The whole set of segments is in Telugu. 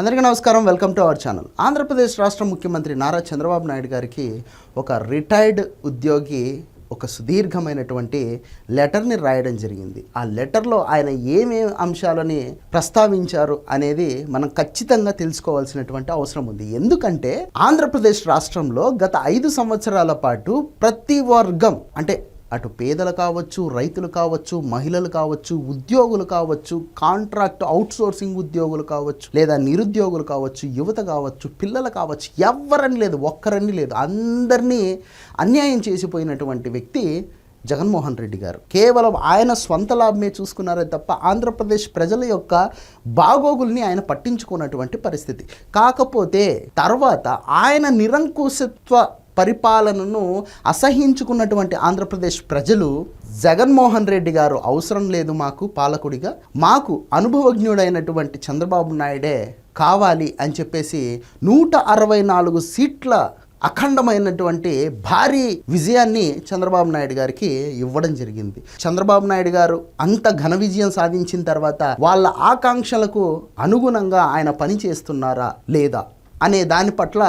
అందరికీ నమస్కారం. Welcome to our channel. Andhra Pradesh రాష్ట్ర ముఖ్యమంత్రి నారా చంద్రబాబు నాయుడు గారికి ఒక రిటైర్డ్ ఉద్యోగి ఒక సుదీర్ఘమైనటువంటి లెటర్ని రాయడం జరిగింది. ఆ లెటర్లో ఆయన ఏమేమి అంశాలని ప్రస్తావించారు అనేది మనం ఖచ్చితంగా తెలుసుకోవాల్సినటువంటి అవసరం ఉంది. ఎందుకంటే ఆంధ్రప్రదేశ్ రాష్ట్రంలో గత ఐదు సంవత్సరాల పాటు ప్రతి వర్గం అంటే అటు పేదలు కావచ్చు రైతులు కావచ్చు మహిళలు కావచ్చు ఉద్యోగులు కావచ్చు కాంట్రాక్ట్ అవుట్సోర్సింగ్ ఉద్యోగులు కావచ్చు లేదా నిరుద్యోగులు కావచ్చు యువత కావచ్చు పిల్లలు కావచ్చు ఎవరని లేదు ఒక్కరని లేదు. అందరినీ అన్యాయం చేసిపోయినటువంటి వ్యక్తి జగన్మోహన్ రెడ్డి గారు. కేవలం ఆయన స్వంత లాభమే చూసుకున్నారే తప్ప ఆంధ్రప్రదేశ్ ప్రజల యొక్క బాగోగుల్ని ఆయన పట్టించుకున్నటువంటి పరిస్థితి. కాకపోతే తర్వాత ఆయన నిరంకుశత్వ పరిపాలనను అసహించుకున్నటువంటి ఆంధ్రప్రదేశ్ ప్రజలు జగన్మోహన్ రెడ్డి గారు అవసరం లేదు మాకు పాలకుడిగా మాకు అనుభవజ్ఞుడైనటువంటి చంద్రబాబు నాయుడే కావాలి అని చెప్పేసి నూట అరవై నాలుగు సీట్ల అఖండమైనటువంటి భారీ విజయాన్ని చంద్రబాబు నాయుడు గారికి ఇవ్వడం జరిగింది. చంద్రబాబు నాయుడు గారు అంత ఘన విజయం సాధించిన తర్వాత వాళ్ళ ఆకాంక్షలకు అనుగుణంగా ఆయన పని చేస్తున్నారా లేదా అనే దాని పట్ల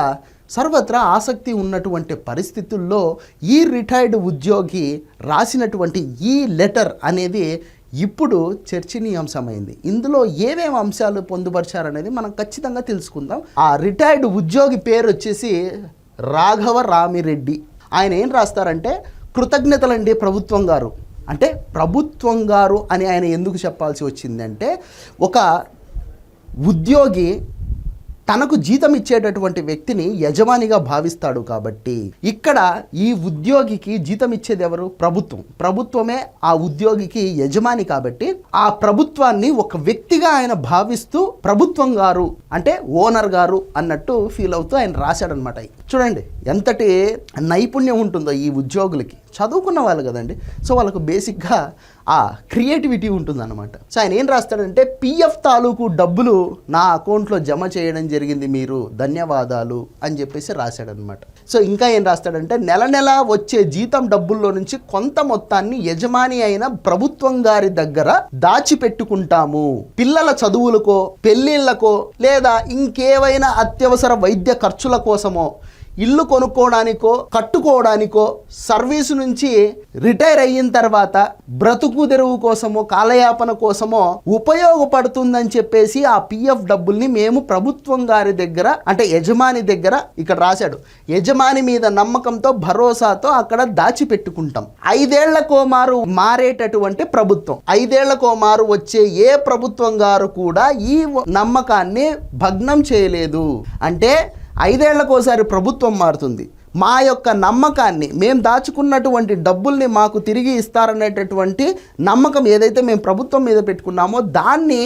సర్వత్రా ఆసక్తి ఉన్నటువంటి పరిస్థితుల్లో ఈ రిటైర్డ్ ఉద్యోగి రాసినటువంటి ఈ లెటర్ అనేది ఇప్పుడు చర్చనీయాంశమైంది. ఇందులో ఏమేమి అంశాలు పొందుపరిచారనేది మనం ఖచ్చితంగా తెలుసుకుందాం. ఆ రిటైర్డ్ ఉద్యోగి పేరు వచ్చేసి రాఘవ రామిరెడ్డి. ఆయన ఏం రాస్తారంటే కృతజ్ఞతలండి ప్రభుత్వం గారు. అంటే ప్రభుత్వం గారు అని ఆయన ఎందుకు చెప్పాల్సి వచ్చిందంటే ఒక ఉద్యోగి తనకు జీతం ఇచ్చేటటువంటి వ్యక్తిని యజమానిగా భావిస్తాడు కాబట్టి ఇక్కడ ఈ ఉద్యోగికి జీతం ఇచ్చేది ఎవరు? ప్రభుత్వం. ప్రభుత్వమే ఆ ఉద్యోగికి యజమాని కాబట్టి ఆ ప్రభుత్వాన్ని ఒక వ్యక్తిగా ఆయన భావిస్తూ ప్రభుత్వం గారు అంటే ఓనర్ గారు అన్నట్టు ఫీల్ అవుతూ ఆయన రాశాడనమాట. చూడండి ఎంతటి నైపుణ్యం ఉంటుందో ఈ ఉద్యోగులకి. చదువుకున్న వాళ్ళు కదండి. సో వాళ్ళకు బేసిక్గా ఆ క్రియేటివిటీ ఉంటుందన్నమాట. సో ఆయన ఏం రాస్తాడంటే పిఎఫ్ తాలూకు డబ్బులు నా అకౌంట్లో జమ చేయడం జరిగింది మీరు ధన్యవాదాలు అని చెప్పేసి రాశాడనమాట సో ఇంకా ఏం రాస్తాడంటే నెల నెల వచ్చే జీతం డబ్బుల్లో నుంచి కొంత మొత్తాన్ని యజమాని అయిన ప్రభుత్వం గారి దగ్గర దాచిపెట్టుకుంటాము. పిల్లల చదువులకో పెళ్ళిళ్ళకో లేదా ఇంకేవైనా అత్యవసర వైద్య ఖర్చుల కోసమో ఇల్లు కొనుక్కోవడానికో కట్టుకోవడానికో సర్వీస్ నుంచి రిటైర్ అయిన తర్వాత బ్రతుకు తెరువు కోసమో కాలయాపన కోసమో ఉపయోగపడుతుందని చెప్పేసి ఆ పిఎఫ్ డబ్బుల్ని మేము ప్రభుత్వం గారి దగ్గర అంటే యజమాని దగ్గర ఇక్కడ రాశాడు. యజమాని మీద నమ్మకంతో భరోసాతో అక్కడ దాచిపెట్టుకుంటాం. ఐదేళ్ళ మారు మారేటటువంటి ప్రభుత్వం. ఐదేళ్ళ మారు వచ్చే ఏ ప్రభుత్వం గారు కూడా ఈ నమ్మకాన్ని భగ్నం చేయలేదు. అంటే ఐదేళ్ళకోసారి ప్రభుత్వం మారుతుంది. మా యొక్క నమ్మకాన్ని మేము దాచుకున్నటువంటి డబ్బుల్ని మాకు తిరిగి ఇస్తారనేటటువంటి నమ్మకం ఏదైతే మేము ప్రభుత్వం మీద పెట్టుకున్నామో దాన్ని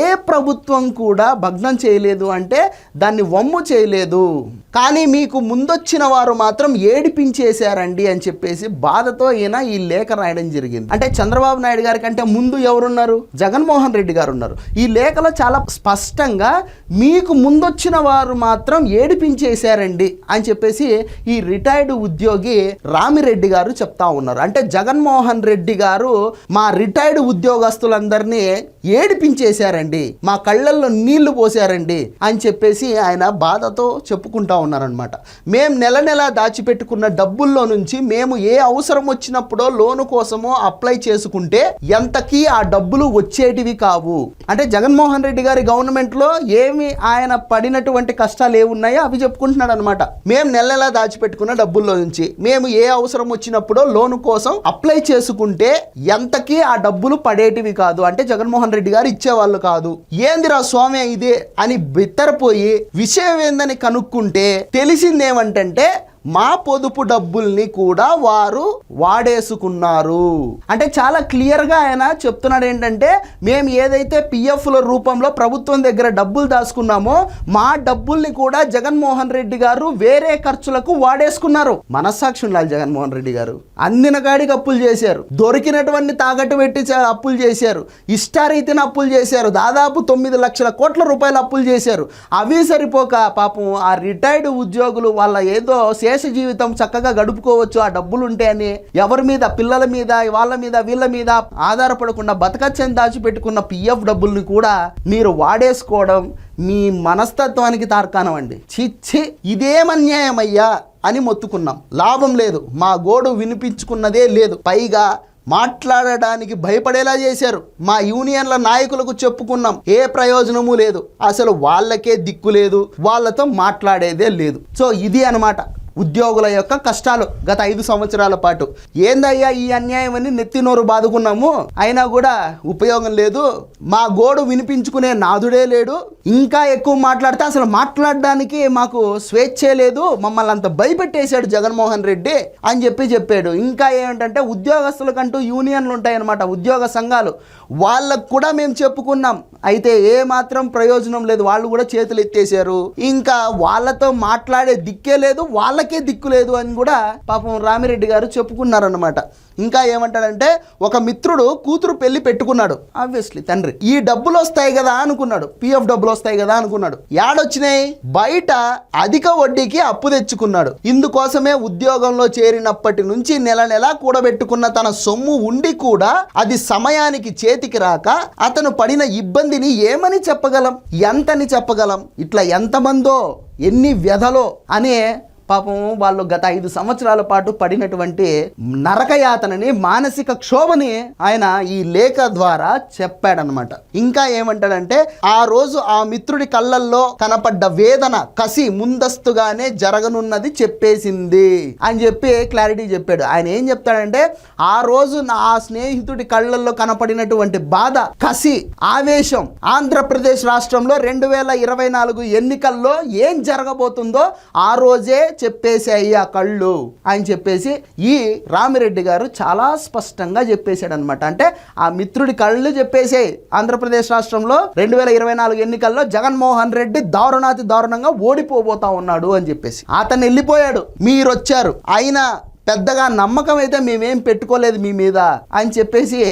ఏ ప్రభుత్వం కూడా భగ్నం చేయలేదు అంటే దాన్ని వమ్ము చేయలేదు. కానీ మీకు ముందొచ్చిన వారు మాత్రం ఏడిపించేశారండి అని చెప్పేసి బాధతో ఈయన ఈ లేఖ రాయడం జరిగింది. అంటే చంద్రబాబు నాయుడు గారి కంటే ముందు ఎవరున్నారు? జగన్మోహన్ రెడ్డి గారు ఉన్నారు. ఈ లేఖలో చాలా స్పష్టంగా మీకు ముందొచ్చిన వారు మాత్రం ఏడిపించేశారండి అని చెప్పేసి ఈ రిటైర్డ్ ఉద్యోగి రామిరెడ్డి గారు చెప్తా ఉన్నారు. అంటే జగన్మోహన్ రెడ్డి గారు మా రిటైర్డ్ ఉద్యోగస్తులందరినీ ఏడిపించేశారండి. మా కళ్ళల్లో నీళ్ళు పోసారండి అని చెప్పేసి ఆయన బాధతో చెప్పుకుంటా ఉన్నారనమాట మేము నెల నెల దాచిపెట్టుకున్న డబ్బుల్లో నుంచి మేము ఏ అవసరం వచ్చినప్పుడో లోను కోసమో అప్లై చేసుకుంటే ఎంతకీ ఆ డబ్బులు వచ్చేటివి కావు. అంటే జగన్మోహన్ రెడ్డి గారి గవర్నమెంట్లో ఏమి ఆయన పడినటువంటి కష్టాలు ఏమున్నాయో అవి చెప్పుకుంటున్నాడు అనమాట మేము నెల నెల దాచిపెట్టుకున్న డబ్బుల్లో నుంచి. మేము ఏ అవసరం వచ్చినప్పుడో లోను కోసం అప్లై చేసుకుంటే ఎంతకీ ఆ డబ్బులు పడేటివి కాదు. అంటే జగన్మోహన్ రెడ్డి గారు ఇచ్చేవాళ్ళు కాదు. ఏందిరా స్వామి ఇది అని బిత్తరపోయి విషయం ఏందని కనుక్కుంటే తెలిసిందేమంటే మా పొదుపు డబ్బుల్ని కూడా వారు వాడేసుకున్నారు. అంటే చాలా క్లియర్గా ఆయన చెప్తున్నాడు ఏంటంటే మేము ఏదైతే పిఎఫ్ల రూపంలో ప్రభుత్వం దగ్గర డబ్బులు దాచుకున్నామో మా డబ్బుల్ని కూడా జగన్మోహన్ రెడ్డి గారు వేరే ఖర్చులకు వాడేసుకున్నారు. మనస్సాక్షి ఉండాలి జగన్మోహన్ రెడ్డి గారు. అందిన కాడికి అప్పులు చేశారు. దొరికినటువంటి తాకట్టు పెట్టి చ- అప్పులు చేశారు. ఇష్టారీతిని అప్పులు చేశారు. దాదాపు తొమ్మిది లక్షల కోట్ల రూపాయలు అప్పులు చేశారు. అవి సరిపోక పాపం ఆ రిటైర్డ్ ఉద్యోగులు వాళ్ళ ఏదో శేష జీవితం చక్కగా గడుపుకోవచ్చు ఆ డబ్బులు ఉంటే అని ఎవరి మీద పిల్లల మీద వాళ్ళ మీద వీళ్ళ మీద ఆధారపడకుండా బతకచ్చని దాచిపెట్టుకున్న పిఎఫ్ డబ్బుల్ని కూడా మీరు వాడేసుకోవడం మీ మనస్తత్వానికి తార్కాణం అండి చిచ్చి ఇదేమన్యాయమయ్యా అని మొత్తుకున్నాం. లాభం లేదు. మా గోడు వినిపించుకున్నదే లేదు. పైగా మాట్లాడడానికి భయపడేలా చేశారు. మా యూనియన్ల నాయకులకు చెప్పుకున్నాం. ఏ ప్రయోజనము లేదు. అసలు వాళ్ళకే దిక్కు లేదు. వాళ్ళతో మాట్లాడేదే లేదు. సో ఇది అన్నమాట. ఉద్యోగుల యొక్క కష్టాలు గత ఐదు సంవత్సరాల పాటు. ఏందయ్యా ఈ అన్యాయం అని నెత్తినోరు బాదుకున్నాము? అయినా కూడా ఉపయోగం లేదు. మా గోడు వినిపించుకునే నాదుడే లేడు. ఇంకా ఎక్కువ మాట్లాడితే అసలు మాట్లాడడానికి మాకు స్వేచ్ఛే లేదు. మమ్మల్ని అంత భయపెట్టేశాడు జగన్మోహన్ రెడ్డి అని చెప్పి చెప్పాడు. ఇంకా ఏమిటంటే ఉద్యోగస్తులకంటూ యూనియన్లు ఉంటాయన్నమాట ఉద్యోగ సంఘాలు. వాళ్ళకు కూడా మేము చెప్పుకున్నాం. అయితే ఏ మాత్రం ప్రయోజనం లేదు. వాళ్ళు కూడా చేతులు ఎత్తేసారు ఇంకా వాళ్ళతో మాట్లాడే దిక్కే లేదు. వాళ్ళకి దిక్కు లేదు అని కూడా పాపం రామిరెడ్డి గారు చెప్పుకున్నారన్నమాట. ఇంకా ఏమంటాడంటే ఒక మిత్రుడు కూతురు పెళ్ళి పెట్టుకున్నాడు. ఆబ్వియస్లీ తండ్రి. ఈ డబ్బులు వస్తాయి కదా అనుకున్నాడు. పిఎఫ్ డబ్బులు వస్తాయి కదా అనుకున్నాడు. యాడొచ్చినాయి? బయట అధిక వడ్డీకి అప్పు తెచ్చుకున్నాడు. ఇందుకోసమే ఉద్యోగంలో చేరినప్పటి నుంచి నెల నెల కూడబెట్టుకున్న తన సొమ్ము ఉండి కూడా అది సమయానికి చేతికి రాక అతను పడిన ఇబ్బందిని ఏమని చెప్పగలం? ఎంతని చెప్పగలం? ఇట్లా ఎంతమందో ఎన్ని వ్యధలో అనే పాపం వాళ్ళు గత ఐదు సంవత్సరాల పాటు పడినటువంటి నరకయాతనని మానసిక క్షోభని ఆయన ఈ లేఖ ద్వారా చెప్పాడనమాట ఇంకా ఏమంటాడంటే ఆ రోజు ఆ మిత్రుడి కళ్ళల్లో కనపడ్డ వేదన కసి ముందస్తుగానే జరగనున్నది చెప్పేసింది అని చెప్పి క్లారిటీ చెప్పాడు. ఆయన ఏం చెప్తాడంటే ఆ రోజు నా ఆ స్నేహితుడి కళ్ళల్లో కనపడినటువంటి బాధ కసి ఆవేశం ఆంధ్రప్రదేశ్ రాష్ట్రంలో రెండు వేల ఇరవై నాలుగు ఎన్నికల్లో ఏం జరగబోతుందో ఆ రోజే చెప్పేశాయి ఆ కళ్ళు అని చెప్పేసి ఈ రామిరెడ్డి గారు చాలా స్పష్టంగా చెప్పేశాడు అనమాట అంటే ఆ మిత్రుడి కళ్ళు చెప్పేసాయి ఆంధ్రప్రదేశ్ రాష్ట్రంలో రెండు వేల ఇరవై నాలుగు ఎన్నికల్లో జగన్మోహన్ రెడ్డి దారుణాతి దారుణంగా ఓడిపోబోతా ఉన్నాడు అని చెప్పేసి. అతను వెళ్ళిపోయాడు. మీరు వచ్చారు అయినా పెద్దగా నమ్మకం అయితే మేమేం పెట్టుకోలేదు మీ మీద అని చెప్పేసి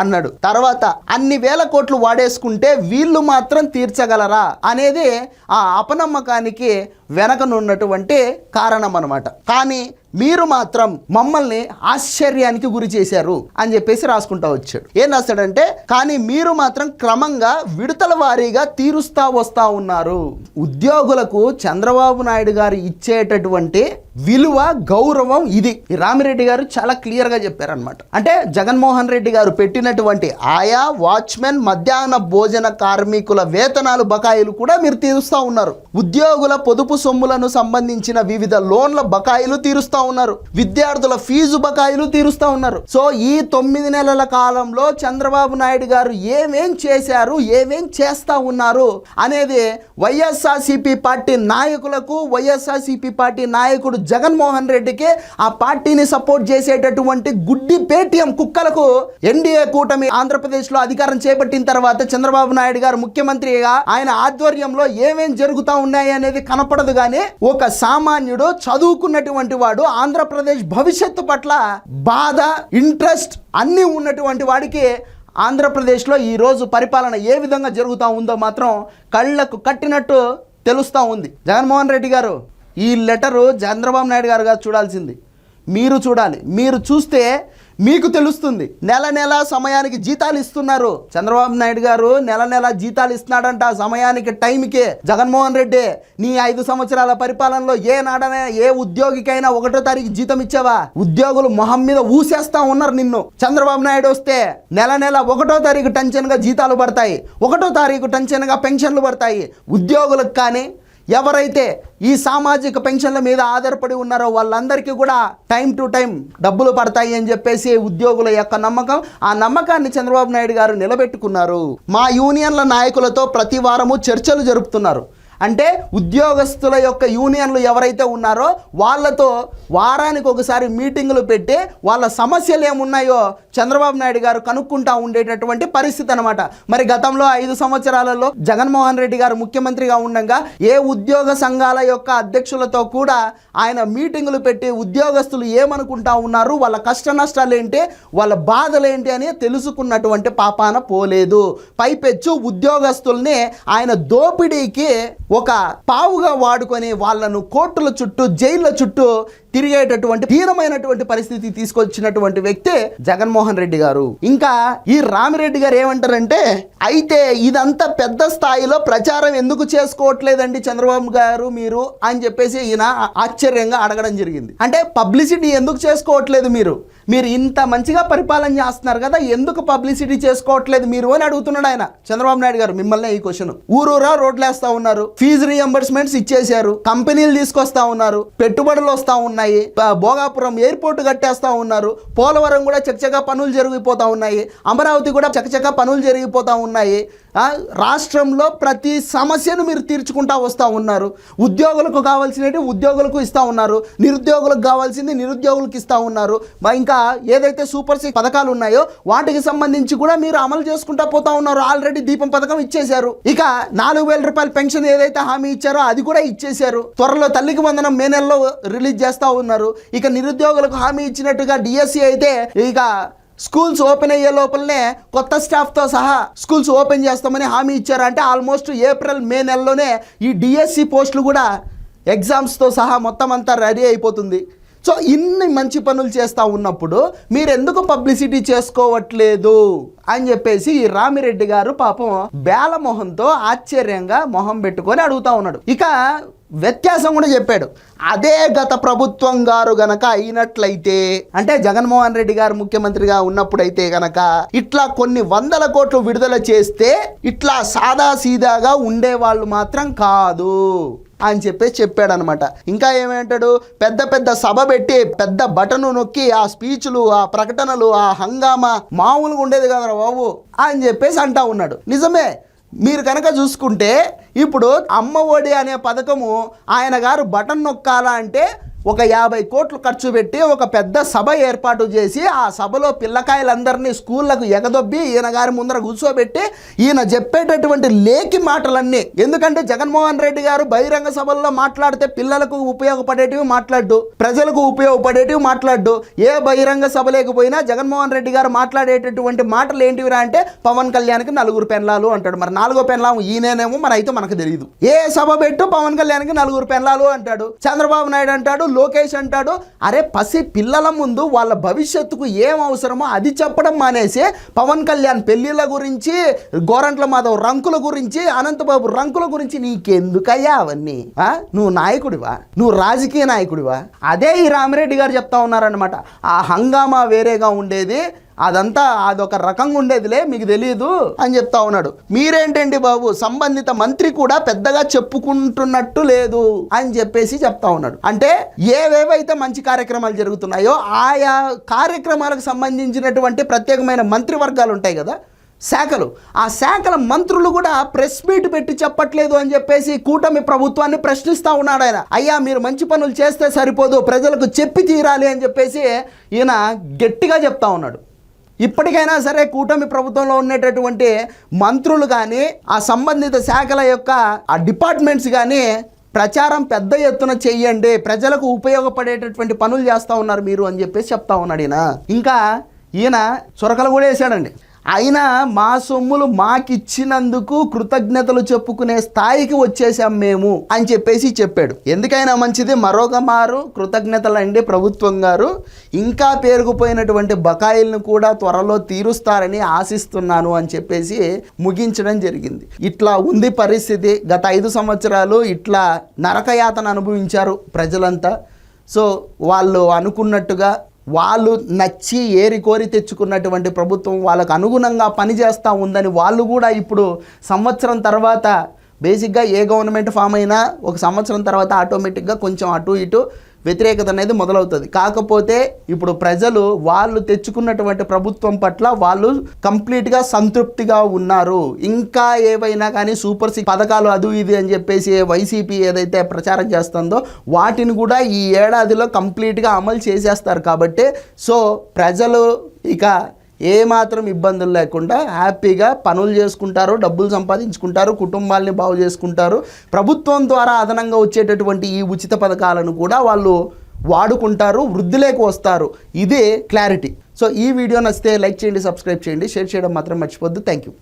అన్నాడు. తర్వాత అన్ని వేల కోట్లు వాడేసుకుంటే వీళ్ళు మాత్రం తీర్చగలరా అనేది ఆ అపనమ్మకానికి వెనకనున్నటువంటి కారణం అనమాట కానీ మీరు మాత్రం మమ్మల్ని ఆశ్చర్యానికి గురి చేశారు అని చెప్పేసి రాసుకుంటా వచ్చాడు. ఏం రాస్తాడంటే కానీ మీరు మాత్రం క్రమంగా విడతల వారీగా తీరుస్తా వస్తా ఉన్నారు. ఉద్యోగులకు చంద్రబాబు నాయుడు గారు ఇచ్చేటటువంటి విలువ గౌరవం ఇది. రామిరెడ్డి గారు చాలా క్లియర్గా చెప్పారనమాట అంటే జగన్మోహన్ రెడ్డి గారు పెట్టినటువంటి ఆయా వాచ్మెన్ మధ్యాహ్న భోజన కార్మికుల వేతనాలు బకాయిలు కూడా మీరు తీరుస్తూ ఉన్నారు. ఉద్యోగుల పొదుపు సొమ్ములను సంబంధించిన వివిధ లోన్ల బకాయిలు తీరుస్తూ ఉన్నారు. విద్యార్థుల ఫీజు బకాయిలు తీరుస్తూ ఉన్నారు. సో ఈ తొమ్మిది నెలల కాలంలో చంద్రబాబు నాయుడు గారు ఏమేం చేశారు ఏమేం చేస్తా ఉన్నారు అనేది వైఎస్ఆర్సిపి పార్టీ నాయకులకు వైఎస్ఆర్సిపి పార్టీ నాయకుడు జగన్మోహన్ రెడ్డికి ఆ పార్టీని సపోర్ట్ చేసేటటువంటి గుడ్డి పేటిఎం కుక్కలకు ఎన్డీఏ కూటమి ఆంధ్రప్రదేశ్లో అధికారం చేపట్టిన తర్వాత చంద్రబాబు నాయుడు గారు ముఖ్యమంత్రిగా ఆయన ఆధ్వర్యంలో ఏమేం జరుగుతా ఉన్నాయి అనేది కనపడదు కానీ ఒక సామాన్యుడు చదువుకున్నటువంటి వాడు ఆంధ్రప్రదేశ్ భవిష్యత్తు పట్ల బాధ ఇంట్రెస్ట్ అన్నీ ఉన్నటువంటి వాడికి ఆంధ్రప్రదేశ్లో ఈరోజు పరిపాలన ఏ విధంగా జరుగుతూ ఉందో మాత్రం కళ్ళకు కట్టినట్టు తెలుస్తూ ఉంది. జగన్మోహన్ రెడ్డి గారు ఈ లెటరు చంద్రబాబు నాయుడు గారు గారు చూడాల్సింది. మీరు చూడాలి. మీరు చూస్తే మీకు తెలుస్తుంది నెల నెల సమయానికి జీతాలు ఇస్తున్నారు. చంద్రబాబు నాయుడు గారు నెల నెల జీతాలు ఇస్తున్నాడంట సమయానికి టైంకి. జగన్మోహన్ రెడ్డి నీ ఐదు సంవత్సరాల పరిపాలనలో ఏ నాడనే ఏ ఉద్యోగికైనా ఒకటో తారీఖు జీతం ఇచ్చావా? ఉద్యోగులు మొహం మీద ఊసేస్తా ఉన్నారు నిన్ను. చంద్రబాబు నాయుడు వస్తే నెల నెల ఒకటో తారీఖు టెన్షన్గా జీతాలు పడతాయి ఒకటో తారీఖు టెన్షన్గా పెన్షన్లు పడతాయి. ఉద్యోగులకు కానీ ఎవరైతే ఈ సామాజిక పెన్షన్ల మీద ఆధారపడి ఉన్నారో వాళ్ళందరికీ కూడా టైం టు టైం డబ్బులు పడతాయి అని చెప్పేసి ఉద్యోగుల యొక్క నమ్మకం ఆ నమ్మకాన్ని చంద్రబాబు నాయుడు గారు నిలబెట్టుకున్నారు. మా యూనియన్ల నాయకులతో ప్రతి వారము చర్చలు జరుపుతున్నారు. అంటే ఉద్యోగస్తుల యొక్క యూనియన్లు ఎవరైతే ఉన్నారో వాళ్ళతో వారానికి ఒకసారి మీటింగులు పెట్టి వాళ్ళ సమస్యలు ఏమున్నాయో చంద్రబాబు నాయుడు గారు కనుక్కుంటా ఉండేటటువంటి పరిస్థితి అనమాట మరి గతంలో ఐదు సంవత్సరాలలో జగన్మోహన్ రెడ్డి గారు ముఖ్యమంత్రిగా ఉండగా ఏ ఉద్యోగ సంఘాల యొక్క అధ్యక్షులతో కూడా ఆయన మీటింగులు పెట్టి ఉద్యోగస్తులు ఏమనుకుంటా ఉన్నారు? వాళ్ళ కష్ట నష్టాలు ఏంటి వాళ్ళ బాధలు ఏంటి అని తెలుసుకున్నటువంటి పాపాన పోలేదు. పైపెచ్చు ఉద్యోగస్తుల్ని ఆయన దోపిడీకి ఒక పావుగా వాడుకొని వాళ్ళను కోర్టుల చుట్టూ జైళ్ళ చుట్టూ తిరిగేటటువంటి హీనమైనటువంటి పరిస్థితి తీసుకొచ్చినటువంటి వ్యక్తే జగన్మోహన్ రెడ్డి గారు. ఇంకా ఈ రామిరెడ్డి గారు ఏమంటారంటే అయితే ఇదంతా పెద్ద స్థాయిలో ప్రచారం ఎందుకు చేసుకోవట్లేదండి చంద్రబాబు గారు మీరు? అని చెప్పేసి ఈయన ఆశ్చర్యంగా అడగడం జరిగింది. అంటే పబ్లిసిటీ ఎందుకు చేసుకోవట్లేదు మీరు? మీరు ఇంత మంచిగా పరిపాలన చేస్తున్నారు కదా ఎందుకు పబ్లిసిటీ చేసుకోవట్లేదు మీరు అని అడుగుతున్నాడు ఆయన చంద్రబాబు నాయుడు గారు మిమ్మల్ని ఈ క్వశ్చన్ ఊరూరా రోడ్లు వేస్తా ఉన్నారు ఫీజు రియంబర్స్మెంట్స్ ఇచ్చేశారు కంపెనీలు తీసుకొస్తా ఉన్నారు పెట్టుబడులు వస్తా ఉన్నాయి. ఉన్నాయి. భోగాపురం ఎయిర్పోర్ట్ కట్టేస్తా ఉన్నారు. పోలవరం కూడా చకచకా పనులు జరిగిపోతా ఉన్నాయి. అమరావతి కూడా చకచకా పనులు జరిగిపోతా ఉన్నాయి. రాష్ట్రంలో ప్రతి సమస్యను మీరు తీర్చుకుంటా వస్తూ ఉన్నారు. ఉద్యోగులకు కావాల్సినవి ఉద్యోగులకు ఇస్తూ ఉన్నారు. నిరుద్యోగులకు కావాల్సింది నిరుద్యోగులకు ఇస్తూ ఉన్నారు. ఇంకా ఏదైతే సూపర్ సిక్స్ పథకాలు ఉన్నాయో వాటికి సంబంధించి కూడా మీరు అమలు చేసుకుంటా పోతా ఉన్నారు. ఆల్రెడీ దీపం పథకం ఇచ్చేశారు. ఇక నాలుగు వేల రూపాయల పెన్షన్ ఏదైతే హామీ ఇచ్చారో అది కూడా ఇచ్చేశారు. త్వరలో తల్లికి వందనం మే నెలలో రిలీజ్ చేస్తూ ఉన్నారు. ఇక నిరుద్యోగులకు హామీ ఇచ్చినట్టుగా డిఎస్సి అయితే ఇక స్కూల్స్ ఓపెన్ అయ్యే లోపలనే కొత్త స్టాఫ్తో సహా స్కూల్స్ ఓపెన్ చేస్తామని హామీ ఇచ్చారు. అంటే ఆల్మోస్ట్ ఏప్రిల్ మే నెలలోనే ఈ డిఎస్సి పోస్టులు కూడా ఎగ్జామ్స్తో సహా మొత్తం అంతా రెడీ అయిపోతుంది. సో ఇన్ని మంచి పనులు చేస్తూ ఉన్నప్పుడు మీరు ఎందుకు పబ్లిసిటీ చేసుకోవట్లేదు? అని చెప్పేసి ఈ రామిరెడ్డి గారు పాపం బేల మొహంతో ఆశ్చర్యంగా మొహం పెట్టుకొని అడుగుతా ఉన్నాడు. ఇక వ్యత్యాసం కూడా చెప్పాడు. అదే గత ప్రభుత్వం గారు గనక అయినట్లయితే అంటే జగన్మోహన్ రెడ్డి గారు ముఖ్యమంత్రిగా ఉన్నప్పుడైతే గనక ఇట్లా కొన్ని వందల కోట్లు విడుదల చేస్తే ఇట్లా సాదా సీదాగా ఉండేవాళ్ళు మాత్రం కాదు అని చెప్పేసి చెప్పాడు అనమాట ఇంకా ఏమంటాడు? పెద్ద పెద్ద సభ పెట్టి పెద్ద బటను నొక్కి ఆ స్పీచ్లు ఆ ప్రకటనలు ఆ హంగామా మామూలుగా ఉండేది కదరా బాబు అని చెప్పేసి అంటా ఉన్నాడు. నిజమే మీరు కనుక చూసుకుంటే ఇప్పుడు అమ్మ ఒడి అనే పథకము ఆయన గారు బటన్ నొక్కాలా అంటే ఒక యాభై కోట్లు ఖర్చు పెట్టి ఒక పెద్ద సభ ఏర్పాటు చేసి ఆ సభలో పిల్లకాయలందరినీ స్కూళ్ళకు ఎగదొబ్బి ఈయన గారి ముందర కూర్చోబెట్టి ఈయన చెప్పేటటువంటి లేకి మాటలన్నీ. ఎందుకంటే జగన్మోహన్ రెడ్డి గారు బహిరంగ సభల్లో మాట్లాడితే పిల్లలకు ఉపయోగపడేటివి మాట్లాడు ప్రజలకు ఉపయోగపడేటివి మాట్లాడు ఏ బహిరంగ సభ లేకపోయినా జగన్మోహన్ రెడ్డి గారు మాట్లాడేటటువంటి మాటలు ఏంటివిరా అంటే పవన్ కళ్యాణ్కి నలుగురు పెన్లాలు అంటాడు. మరి నాలుగో పెన్లాం ఈయనేనేమో మరి అయితే మనకు తెలియదు ఏ సభ పెట్టు పవన్ కళ్యాణ్కి నలుగురు పెన్లాలు అంటాడు. చంద్రబాబు నాయుడు అంటాడు లోకేష్ అంటాడు అరే పసి పిల్లల ముందు వాళ్ళ భవిష్యత్తుకు ఏం అవసరమో అది చెప్పడం మానేసి పవన్ కళ్యాణ్ పెళ్ళిళ్ళ గురించి గోరంట్ల మాధవ్ రంకుల గురించి అనంతబాబు రంకుల గురించి నీకెందుకయ్యా అవన్నీ? ఆ? నువ్వు నాయకుడివా? నువ్వు రాజకీయ నాయకుడివా? అదే ఈ రామిరెడ్డి గారు చెప్తా ఉన్నారనమాట ఆ హంగామా వేరేగా ఉండేది. అదంతా అదొక రకంగా ఉండేదిలే మీకు తెలియదు అని చెప్తా ఉన్నాడు. మీరేంటండి బాబు సంబంధిత మంత్రి కూడా పెద్దగా చెప్పుకుంటున్నట్టు లేదు అని చెప్పేసి చెప్తా ఉన్నాడు. అంటే ఏవేవైతే మంచి కార్యక్రమాలు జరుగుతున్నాయో ఆయా కార్యక్రమాలకు సంబంధించినటువంటి ప్రత్యేకమైన మంత్రివర్గాలు ఉంటాయి కదా శాఖలు. ఆ శాఖల మంత్రులు కూడా ప్రెస్ మీట్ పెట్టి చెప్పట్లేదు అని చెప్పేసి కూటమి ప్రభుత్వాన్ని ప్రశ్నిస్తూ ఉన్నాడు ఆయన. అయ్యా మీరు మంచి పనులు చేస్తే సరిపోదు ప్రజలకు చెప్పి తీరాలి అని చెప్పేసి ఈయన గట్టిగా చెప్తా ఉన్నాడు. ఇప్పటికైనా సరే కూటమి ప్రభుత్వంలో ఉండేటటువంటి మంత్రులు కానీ ఆ సంబంధిత శాఖల యొక్క ఆ డిపార్ట్మెంట్స్ కానీ ప్రచారం పెద్ద ఎత్తున చెయ్యండి. ప్రజలకు ఉపయోగపడేటటువంటి పనులు చేస్తూ ఉన్నారు మీరు అని చెప్పేసి చెప్తా ఉన్నాడు ఈయన. ఇంకా ఈయన చొరకలు కూడా వేసాడండి. అయినా మా సొమ్ములు మాకిచ్చినందుకు కృతజ్ఞతలు చెప్పుకునే స్థాయికి వచ్చేసాం మేము అని చెప్పేసి చెప్పాడు. ఎందుకైనా మంచిది మరొక మారు కృతజ్ఞతలండి ప్రభుత్వం గారు. ఇంకా పేరుకుపోయినటువంటి బకాయిలను కూడా త్వరలో తీరుస్తారని ఆశిస్తున్నాను అని చెప్పేసి ముగించడం జరిగింది. ఇట్లా ఉంది పరిస్థితి. గత ఐదు సంవత్సరాలు ఇట్లా నరకయాతన అనుభవించారు ప్రజలంతా. సో వాళ్ళు అనుకున్నట్టుగా వాళ్ళు నచ్చి ఏరి కోరి తెచ్చుకున్నటువంటి ప్రభుత్వం వాళ్ళకు అనుగుణంగా పనిచేస్తూ ఉందని వాళ్ళు కూడా ఇప్పుడు సంవత్సరం తర్వాత బేసిక్గా ఏ గవర్నమెంట్ ఫామ్ అయినా ఒక సంవత్సరం తర్వాత ఆటోమేటిక్గా కొంచెం అటు ఇటు వ్యతిరేకత అనేది మొదలవుతుంది. కాకపోతే ఇప్పుడు ప్రజలు వాళ్ళు తెచ్చుకున్నటువంటి ప్రభుత్వం పట్ల వాళ్ళు కంప్లీట్గా సంతృప్తిగా ఉన్నారు. ఇంకా ఏవైనా కానీ సూపర్ సిక్స్ పథకాలు అది ఇది అని చెప్పేసి వైసీపీ ఏదైతే ప్రచారం చేస్తుందో వాటిని కూడా ఈ ఏడాదిలో కంప్లీట్గా అమలు చేసేస్తారు కాబట్టి సో ప్రజలు ఇక ఏమాత్రం ఇబ్బందులు లేకుండా హ్యాపీగా పనులు చేసుకుంటారు డబ్బులు సంపాదించుకుంటారు కుటుంబాల్ని బాగు చేసుకుంటారు. ప్రభుత్వం ద్వారా అదనంగా వచ్చేటటువంటి ఈ ఉచిత పథకాలను కూడా వాళ్ళు వాడుకుంటారు వృద్ధిలోకి వస్తారు. ఇదే క్లారిటీ. సో ఈ వీడియో నచ్చితే లైక్ చేయండి సబ్స్క్రైబ్ చేయండి. షేర్ చేయడం మాత్రం మర్చిపోద్దు థ్యాంక్ యూ